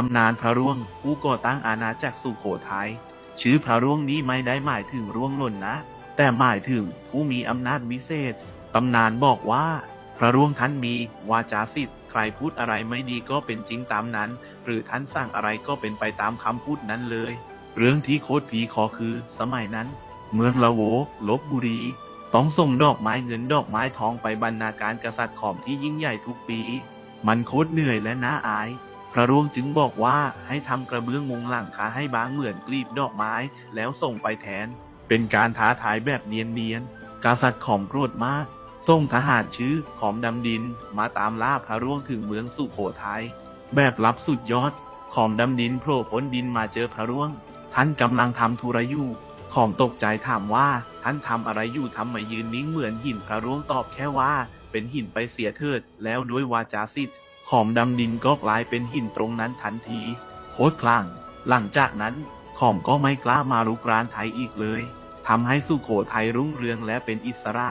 ตำนานพระร่วงผู้ก่อตั้งอาณาจักรสุโขทัยชื่อพระร่วงนี้ไม่ได้หมายถึงร่วงหล่นนะ แต่หมายถึงผู้มีอำนาจวิเศษ ตำนานบอกว่า พระร่วงท่านมีวาจาสิทธิ์ใครพูดอะไรไม่ดีก็เป็นจริงตามนั้น หรือท่านสั่งอะไรก็เป็นไปตามคำพูดนั้นเลย เรื่องที่โคตรผีคอคือ สมัยนั้น เมืองละโวลบบุรีต้องส่งดอกไม้เงินดอกไม้ทองไปบรรณาการกษัตริย์ขอมที่ยิ่งใหญ่ทุกปี มันโคตรเหนื่อยและน่าอาย พระร่วงจึงบอกว่าให้ทำกระเบื้องมุงหลังคาให้บางเหมือนกลีบดอกไม้แล้วส่งไปแทน เป็นการท้าทายแบบเนียนๆกษัตริย์ขอมโกรธมากส่งทหารชื่อขอมดำดินมาตามล่าพระร่วงถึงเมืองสุโขทัยแบบลับสุดยอด ขอมดำดินโผล่พ้นดินมาเจอพระร่วง ท่านกำลังทำธุระอยู่ขอมตกใจถามว่าท่านทำอะไรอยู่ทำไมยืนนิ่งเหมือนหินพระร่วงตอบแค่ว่า เป็นหินไปเสียเถิด แล้วด้วยวาจาสิทธิ์ ขอมดำดินก็กลายเป็นหินตรงนั้นทันที โคตรคลั่ง หลังจากนั้นขอมก็ไม่กล้ามาลุกรานไทยอีกเลยทำให้สุโขทัยรุ่งเรืองและเป็นอิสระ